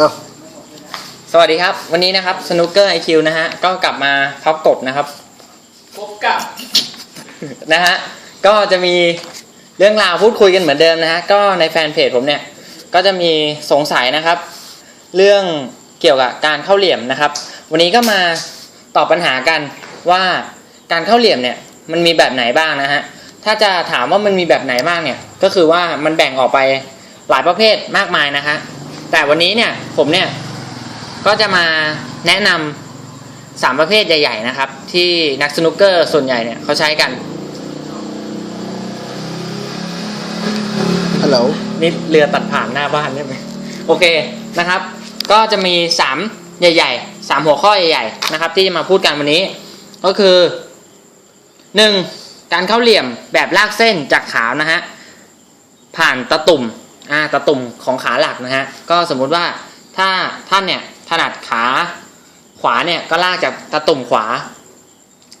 อ้าวสวัสดีครับ วันนี้นะครับสนุกเกอร์ไอคิวนะฮะ ก็กลับมาพับกบนะครับ พบกับ นะฮะ ก็จะมีเรื่องราวพูดคุยกันเหมือนเดิมนะฮะ ก็ในแฟนเพจผมเนี่ย ก็จะมีสงสัยนะครับ เรื่องเกี่ยวกับการเข้าเหลี่ยมนะครับ วันนี้ก็มาตอบปัญหากันว่าการเข้าเหลี่ยมเนี่ย มันมีแบบไหนบ้างนะฮะ ถ้าจะถามว่ามันมีแบบไหนบ้างเนี่ย ก็คือว่ามันแบ่งออกไปหลายประเภทมากมายนะคะ แต่วันนี้เนี่ยผมเนี่ยก็จะมาแนะนำสามประเภทใหญ่ ๆ นะครับ ที่นักสนุกเกอร์ส่วนใหญ่เนี่ยเขาใช้กันฮัลโหลนี่เรือตัดผ่านหน้าบ้านใช่ไหมโอเคนะครับ ก็จะมี3ใหญ่ๆ3หัวข้อใหญ่ ๆ นะครับ ที่จะมาพูดกันวันนี้ ก็คือ 1. การเข้าเหลี่ยมแบบลากเส้นจากขาวนะฮะผ่านตะตุ่ม อ่าตะตุ่มของขาหลักนะฮะก็สมมุติว่าถ้าท่านเนี่ยถนัดขาขวาเนี่ยก็ลากจากตะตุ่มขวา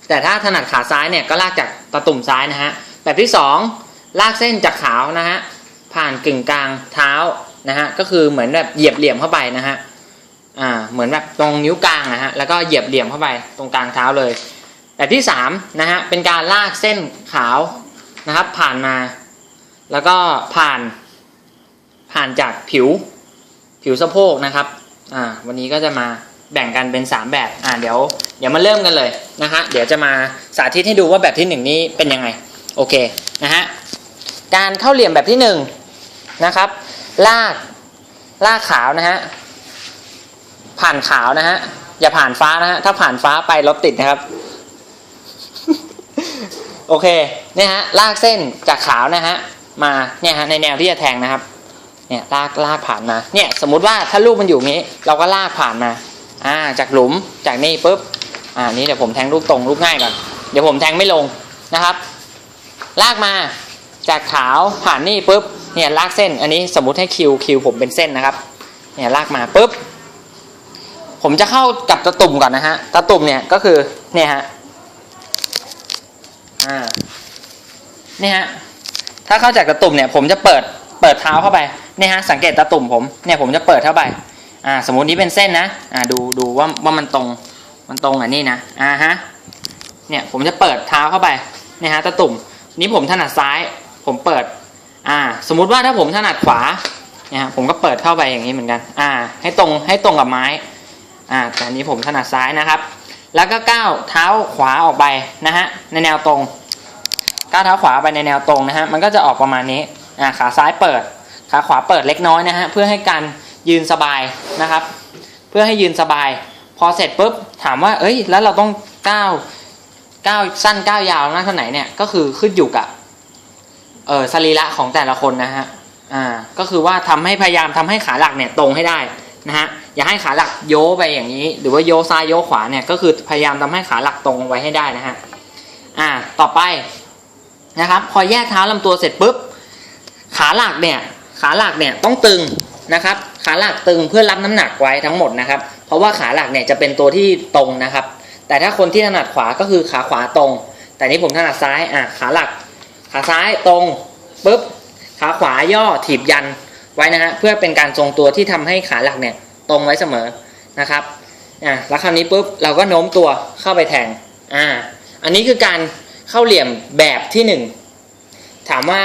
แต่ถ้าถนัดขาซ้ายเนี่ยก็ลากจากตะตุ่มซ้ายนะฮะแบบที่ 2 ลากเส้นจากขาวนะฮะผ่านกึ่งกลางเท้านะฮะก็คือเหมือนแบบเหยียบเหลี่ยมเข้าไปนะฮะอ่าเหมือนแบบตรงนิ้วกลางนะฮะแล้วก็เหยียบเหลี่ยมเข้าไปตรงกลางเท้าเลย แบบที่สามนะฮะเป็นการลากเส้นขาวนะครับผ่านมา แล้วก็ผ่าน ผ่านจากผิวผิวสะโพกนะครับอ่าวันนี้ก็จะมาแบ่งกันเป็น 3 แบบอ่าเดี๋ยวเดี๋ยวมาเริ่มกันเลยนะฮะเดี๋ยวจะมาสาธิตให้ดูว่าแบบที่หนึ่งนี้เป็นยังไงโอเคนะฮะการเข้าเหลี่ยมแบบที่หนึ่งนะครับ ลากลากขาวนะฮะผ่านขาวนะฮะอย่าผ่านฟ้านะฮะถ้าผ่านฟ้าไปรถติดนะครับ โอเคเนี่ยฮะลากเส้นจากขาวนะฮะมาเนี่ยฮะในแนวที่จะแทงนะครับ เนี่ยลากลากผ่านมาเนี่ยสมมุติว่าถ้าลูกมันอยู่งี้ เราก็ลากผ่านมาอ่าจากหลุมจากนี่ปุ๊บอ่านี้เดี๋ยวผมแทงลูกตรงลูกง่ายก่อนเดี๋ยวผมแทงไม่ลงนะครับ ลากมาจากขาวผ่านนี่ปุ๊บเนี่ยลากเส้นอันนี้สมมุติให้คิวคิวผมเป็นเส้นนะครับเนี่ยลากมาปุ๊บผมจะเข้ากับตะตุ่มก่อนนะฮะตะตุ่มเนี่ยก็คือเนี่ยฮะอ่าเนี่ยฮะถ้าเข้าจากตะตุ่มเนี่ยผมจะเปิด เปิดเท้าเข้าไปเนี่ยฮะสังเกตตะตุ่มผมเนี่ยผมจะเปิดเข้าไปอ่าสมมุตินี้เป็นเส้นนะอ่าดูดูว่าว่ามันตรงมันตรงอะนี่นะอ่าฮะเนี่ยผมจะเปิดเท้าเข้าไปเนี่ยฮะตะตุ่มนี้ผมถนัดซ้ายผมเปิดอ่าสมมุติว่าถ้าผมถนัดขวาเนี่ยฮะผมก็เปิดเข้าไปอย่างนี้เหมือนกันอ่าให้ตรงให้ตรงกับไม้อ่าแต่นี้ผมถนัดซ้ายนะครับ แล้วก็ก้าวเท้าขวาออกไปนะฮะในแนวตรงก้าวเท้าขวาไปในแนวตรงนะฮะมันก็จะออกประมาณนี้ ขาซ้ายเปิด ขาขวาเปิดเล็กน้อยนะฮะเพื่อให้การยืนสบายนะครับ เพื่อให้ยืนสบาย พอเสร็จปุ๊บถามว่า เอ้ย แล้วเราต้องก้าวก้าวสั้นก้าวยาวมากเท่าไหนเนี่ยก็คือขึ้นอยู่กับเออสรีระของแต่ละคนนะฮะอ่าก็คือว่าทำให้พยายามทำให้ขาหลักเนี่ยตรงให้ได้นะฮะอย่าให้ขาหลักโยไปอย่างนี้ หรือว่าโยซ้ายโยขวาเนี่ยก็คือพยายามทำให้ขาหลักตรงไว้ให้ได้นะฮะอ่าต่อไปนะครับ พอแยกเท้าลำตัวเสร็จปุ๊บ ขาหลักเนี่ยขาหลักเนี่ยต้องตึงนะครับ ขาหลักตึงเพื่อรับน้ำหนักไว้ทั้งหมดนะครับ เพราะว่าขาหลักเนี่ยจะเป็นตัวที่ตรงนะครับ แต่ถ้าคนที่ถนัดขวาก็คือขาขวาตรง แต่นี้ผมถนัดซ้ายอะขาหลัก ขาซ้ายตรงปุ๊บขาขวาย่อถีบยันไว้นะฮะเพื่อเป็นการทรงตัวที่ทำให้ขาหลักเนี่ยตรงไว้เสมอนะครับอะแล้วคราวนี้ปุ๊บเราก็โน้มตัวเข้าไปแทงอ่าอันนี้คือการเข้าเหลี่ยมแบบที่หนึ่ง ถามว่า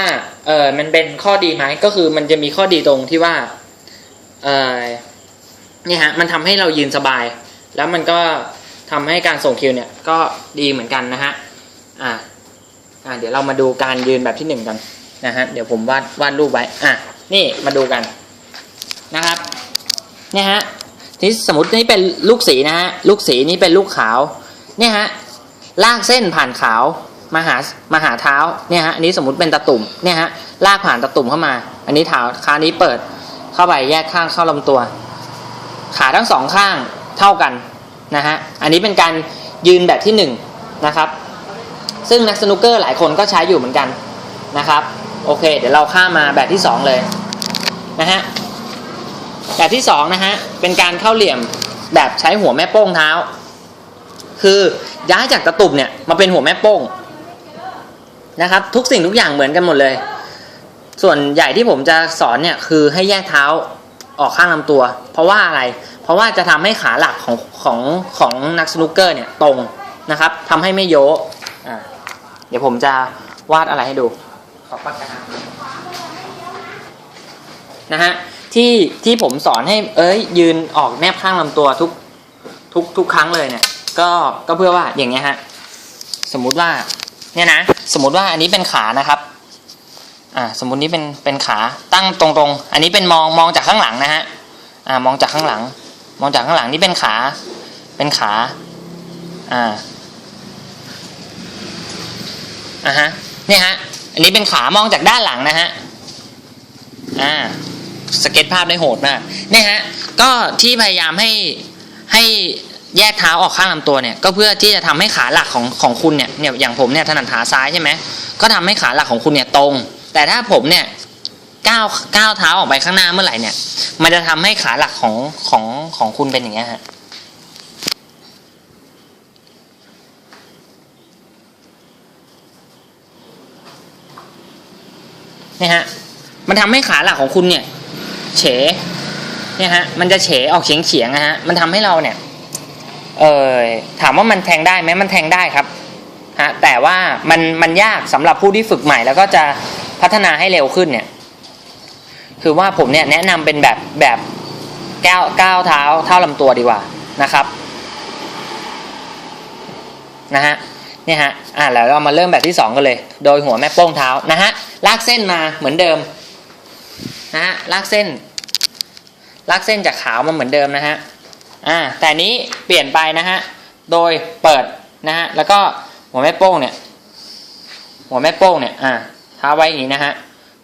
เออมันเป็นข้อดีไหมก็คือมันจะมีข้อดีตรงที่ว่าเออนี่ฮะมันทำให้เรายืนสบาย แล้วมันก็ทำให้การส่งคิวเนี่ยก็ดีเหมือนกันนะฮะอ่าอ่าเดี๋ยวเรามาดูการยืนแบบที่หนึ่งกันนะฮะเดี๋ยวผมวาดวาดรูปไว้อะนี่มาดูกันนะครับเนี่ยฮะที่สมมตินี่เป็นลูกสีนะฮะลูกสีนี่เป็นลูกขาวเนี่ยฮะลากเส้นผ่านขาว มาหามาหาเท้าเนี่ยฮะอันนี้สมมติเป็นตะตุ่มเนี่ยฮะลากผ่านตะตุ่มเข้ามา อันนี้เท้าขานี้เปิดเข้าไปแยกข้างเข้าลำตัว ขาทั้งสองข้างเท่ากันนะฮะอันนี้เป็นการยืนแบบที่หนึ่งนะครับ ซึ่งนักสนุกเกอร์หลายคนก็ใช้อยู่เหมือนกันนะครับโอเค เดี๋ยวเราข้ามมาแบบที่สองเลยนะฮะแบบที่สองนะฮะเป็นการเข้าเหลี่ยมแบบใช้หัวแม่โป้งเท้า คือย้ายจากตะตุ่มเนี่ยมาเป็นหัวแม่โป้ง นะครับ ทุกสิ่งทุกอย่างเหมือนกันหมดเลย ส่วนใหญ่ที่ผมจะสอนเนี่ยคือให้แยกเท้าออกข้างลำตัว เพราะว่าอะไร เพราะว่าจะทำให้ขาหลักของของของนักสนุกเกอร์เนี่ยตรงนะครับทำให้ไม่โยอ่าเดี๋ยวผมจะวาดอะไรให้ดู ขอปากกานะฮะที่ที่ผมสอนให้เอ้ยยืนออกแนบข้างลำตัวทุกทุกทุกครั้งเลยเนี่ย ก็ก็เพื่อว่าอย่างเงี้ยฮะสมมุติว่า เนี่ยนะสมมติว่าอันนี้เป็นขานะครับอ่าสมมตินี้เป็นเป็นขาตั้งตรงๆ อันนี้เป็นมองมองจากข้างหลังนะฮะอ่ามองจากข้างหลัง มองจากข้างหลังนี่เป็นขาเป็นขาอ่าอ่าฮะเนี่ยฮะอันนี้เป็นขามองจากด้านหลังนะฮะอ่าสเก็ตภาพได้โหดมากเนี่ยฮะก็ที่พยายามให้ให้ แยกเท้าออกข้างลำตัวเนี่ยก็เพื่อที่จะทำให้ขาหลักของของคุณเนี่ยเนี่ยอย่างผมเนี่ยถนัดขาซ้ายใช่ไหมก็ทำให้ขาหลักของคุณเนี่ยตรง แต่ถ้าผมเนี่ยก้าวก้าวเท้าออกไปข้างหน้าเมื่อไหร่เนี่ย มันจะทำให้ขาหลักของของของคุณเป็นอย่างเงี้ยฮะนี่ฮะมันทำให้ขาหลักของคุณเนี่ย เฉเนี่ยฮะมันจะเฉออกเฉียงเฉียงนะฮะมันทำให้เราเนี่ย เออถามว่ามันแทงได้ไหมมันแทงได้ครับฮะแต่ว่ามันมันยากสำหรับผู้ที่ฝึกใหม่ แล้วก็จะพัฒนาให้เร็วขึ้นเนี่ย คือว่าผมเนี่ยแนะนำเป็นแบบแบบก้าวก้าวเท้าเท่าลำตัวดีกว่านะครับนะฮะเนี่ยฮะอ่าแล้วเรามาเริ่มแบบที่สองกันเลย โดยหัวแม่โป้งเท้านะฮะลากเส้นมาเหมือนเดิมนะฮะลากเส้น ลากเส้นจากขาวมาเหมือนเดิมนะฮะ อ่าแต่นี้เปลี่ยนไปนะฮะโดยเปิดนะฮะแล้วก็หัวแม่โป้งเนี่ยหัวแม่โป้งเนี่ยอ่าท้าไว้อย่างนี้นะฮะ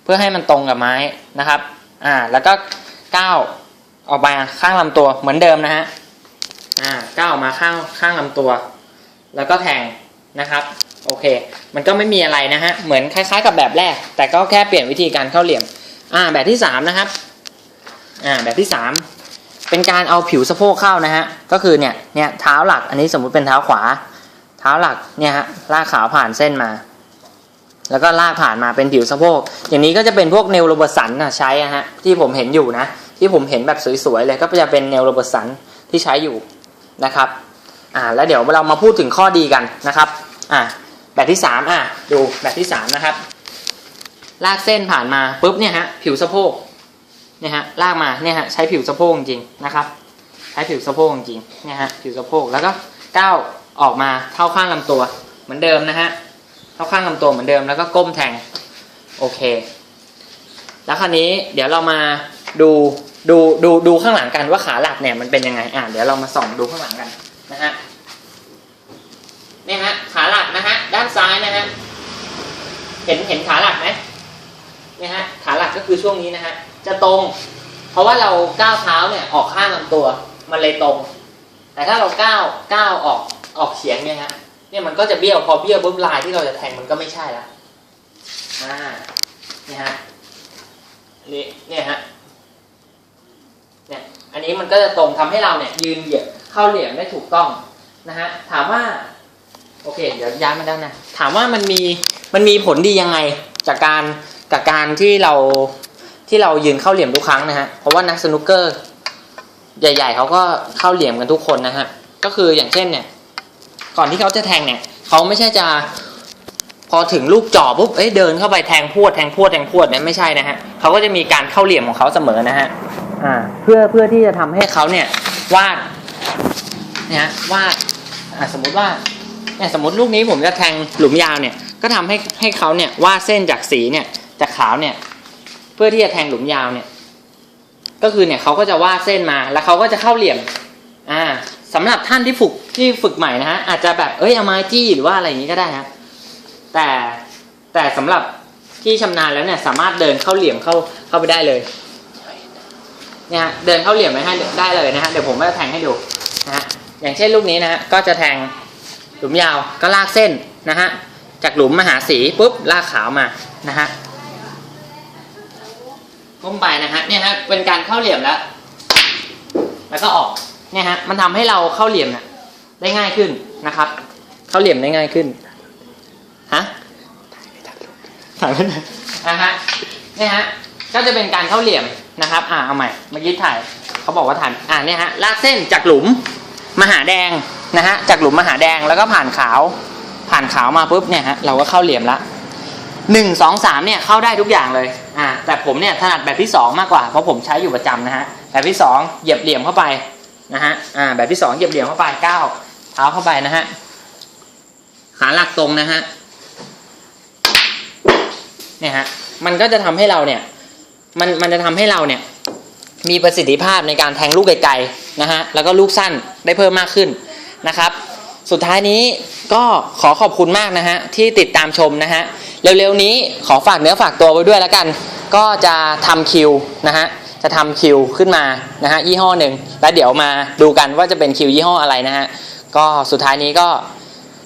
เพื่อให้มันตรงกับไม้นะครับอ่าแล้วก็ก้าวออกมาข้างลำตัวเหมือนเดิมนะฮะอ่าก้าวออกมาข้างข้างลำตัว แล้วก็แทงนะครับโอเค มันก็ไม่มีอะไรนะฮะเหมือนคล้ายๆ กับแบบแรก แต่ก็แค่เปลี่ยนวิธีการเข้าเหลี่ยมอ่าแบบที่สามนะครับอ่าแบบที่สาม เป็นการเอาผิวสะโพกเข้านะฮะ ก็คือเนี่ย เนี่ยเท้าหลัก อันนี้สมมุติเป็นเท้าขวา เท้าหลักเนี่ยฮะ ลากขาวผ่านเส้นมา แล้วก็ลากผ่านมาเป็นผิวสะโพก อย่างนี้ก็จะเป็นพวกเนลโรเบอร์สันนะใช้อะฮะ ที่ผมเห็นอยู่นะ ที่ผมเห็นแบบสวยๆเลยก็จะเป็นเนลโรเบอร์สันที่ใช้อยู่นะครับ อ่า แล้วเดี๋ยวเรามาพูดถึงข้อดีกันนะครับ อ่า แบบที่สามอะ ดูแบบที่สามนะครับ ลากเส้นผ่านมาปุ๊บเนี่ยฮะ ผิวสะโพก เนี่ยฮะลากมาเนี่ยฮะใช้ผิวสะโพกจริงนะครับ ใช้ผิวสะโพกจริงเนี่ยฮะผิวสะโพกแล้วก็ก้าวออกมาเท่าข้างลำตัวเหมือนเดิมนะฮะเท่าข้างลำตัวเหมือนเดิมแล้วก็ก้มแทงโอเค แล้วคราวนี้เดี๋ยวเรามาดูดูดูดูข้างหลังกันว่าขาหลักเนี่ยมันเป็นยังไงอะเดี๋ยวเรามาส่องดูข้างหลังกันนะฮะเนี่ยฮะขาหลักนะฮะด้านซ้ายนะฮะเห็นเห็นขาหลักไหมเนี่ยฮะขาหลักก็คือช่วงนี้นะฮะ จะตรง เพราะว่าเราก้าวเท้าเนี่ยออกข้างลำตัว มันเลยตรง แต่ถ้าเราก้าวก้าวออกออกเฉียงเนี่ยฮะเนี่ยมันก็จะเบี้ยวพอเบี้ยวปุ๊บลายที่เราจะแทงมันก็ไม่ใช่ละอ่าเนี่ยฮะนี่เนี่ยฮะเนี่ยอันนี้มันก็จะตรงทำให้เราเนี่ย ยืนเหยียบเข้าเหลี่ยมได้ถูกต้องนะฮะถามว่าโอเค เดี๋ยวย้ายมาด้านนะถามว่ามันมีมันมีผลดียังไงจากการจากการที่เรา ที่เรายืนเข้าเหลี่ยมทุกครั้งนะฮะเพราะว่านักสนุกเกอร์ ใหญ่ ๆเขาก็เข้าเหลี่ยมกันทุกคนนะฮะก็คืออย่างเช่นเนี่ย ก่อนที่เขาจะแทงเนี่ยเขาไม่ใช่จะพอถึงลูกจ่อปุ๊บ เอ้ยเดินเข้าไปแทงพวดแทงพวดแทงพวดเนี่ยไม่ใช่นะฮะเขาก็จะมีการเข้าเหลี่ยมของเขาเสมอนะฮะ อ่า เพื่อเพื่อที่จะทำให้เขาเนี่ยวาดเนี่ยฮะวาดอ่าสมมุติว่าเนี่ยสมมติลูกนี้ผมจะแทงหลุมยาวเนี่ย ก็ทำให้ให้เขาเนี่ยวาดเส้นจากสีเนี่ยจากขาวเนี่ย เพื่อที่จะแทงหลุมยาวเนี่ย ก็คือเนี่ยเขาก็จะวาดเส้นมา แล้วเขาก็จะเข้าเหลี่ยม อ่าสำหรับท่านที่ฝึกที่ฝึกใหม่นะฮะอาจจะแบบเอ้ยเอาไม้จี้หรือว่าอะไรอย่างนี้ก็ได้ฮะแต่แต่สำหรับที่ชำนาญแล้วเนี่ย สามารถเดินเข้าเหลี่ยมเข้าเข้าไปได้เลยเนี่ยเดินเข้าเหลี่ยมไปให้ได้เลยนะฮะเดี๋ยวผมจะแทงให้ดูนะฮะอย่างเช่นลูกนี้นะฮะก็จะแทงหลุมยาวก็ลากเส้นนะฮะจากหลุมมาหาสีปุ๊บลากขาวมานะฮะ ก้มไปนะฮะเนี่ยฮะเป็นการเข้าเหลี่ยมแล้ว แล้วก็ออกเนี่ยฮะมันทำให้เราเข้าเหลี่ยมนี่ยได้ง่ายขึ้นนะครับ เข้าเหลี่ยมได้ง่ายขึ้นฮะถ่ายไม่ทันนะฮะเนี่ยฮะก็จะเป็นการเข้าเหลี่ยมนะครับ อ่าเอาใหม่เมื่อกี้ถ่ายเขาบอกว่าถ่ายอ่าเนี่ยฮะลากเส้นจากหลุมมาหาแดงนะฮะจากหลุมมาหาแดงแล้วก็ผ่านขาว ผ่านขาวมาปุ๊บเนี่ยฮะเราก็เข้าเหลี่ยมละ หนึ่งสองสามเนี่ยเข้าได้ทุกอย่างเลยอ่าแต่ผมเนี่ยถนัดแบบที่สองมากกว่าเพราะผมใช้อยู่ประจำนะฮะแบบที่สองเหยียบเหลี่ยมเข้าไปนะฮะอ่าแบบที่สองเหยียบเหลี่ยมเข้าไปเก้าเท้าเข้าไปนะฮะขาหลักตรงนะฮะเนี่ยฮะมันก็จะทำให้เราเนี่ยมันมันจะทำให้เราเนี่ยมีประสิทธิภาพในการแทงลูกไกลๆนะฮะแล้วก็ลูกสั้นได้เพิ่มมากขึ้นนะครับ สุดท้ายนี้ก็ขอขอบคุณมากนะฮะที่ติดตามชมนะฮะ เร็วๆนี้ขอฝากเนื้อฝากตัวไว้ด้วยแล้วกัน ก็จะทำคิวนะฮะจะทำคิวขึ้นมานะฮะยี่ห้อหนึ่งแล้วเดี๋ยวมาดูกันว่าจะเป็นคิวยี่ห้ออะไรนะฮะก็สุดท้ายนี้ก็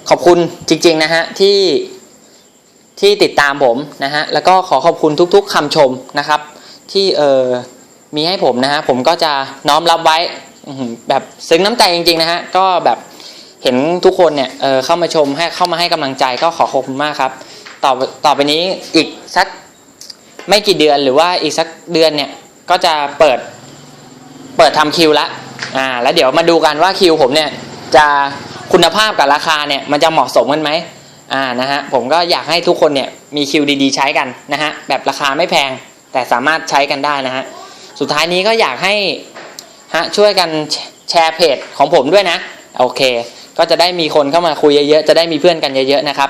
ขอบคุณจริงๆนะฮะที่ที่ติดตามผมนะฮะแล้วก็ขอขอบคุณทุกๆคำชมนะครับ ที่เออมีให้ผมนะฮะผมก็จะน้อมรับไว้แบบซึ้งน้ำใจจริงๆนะฮะก็แบบเห็นทุกคนเนี่ยเเข้ามาชมให้เข้ามาให้กำลังใจก็ขอขอบคุณมากครับ ต่อต่อไปนี้อีกสักไม่กี่เดือนหรือว่าอีกสักเดือนเนี่ยก็จะเปิดเปิดทำคิวละอ่าแล้วเดี๋ยวมาดูกันว่าคิวผมเนี่ยจะคุณภาพกับราคาเนี่ยมันจะเหมาะสมกันไหมอ่านะฮะผมก็อยากให้ทุกคนเนี่ยมีคิวดีๆ ใช้กันนะฮะแบบราคาไม่แพงแต่สามารถใช้กันได้นะฮะสุดท้ายนี้ก็อยากให้ฮะช่วยกันแชร์เพจของผมด้วยนะ โอเค ก็จะได้มีคนเข้ามาคุยเยอะๆ จะได้มีเพื่อนกันเยอะๆนะครับ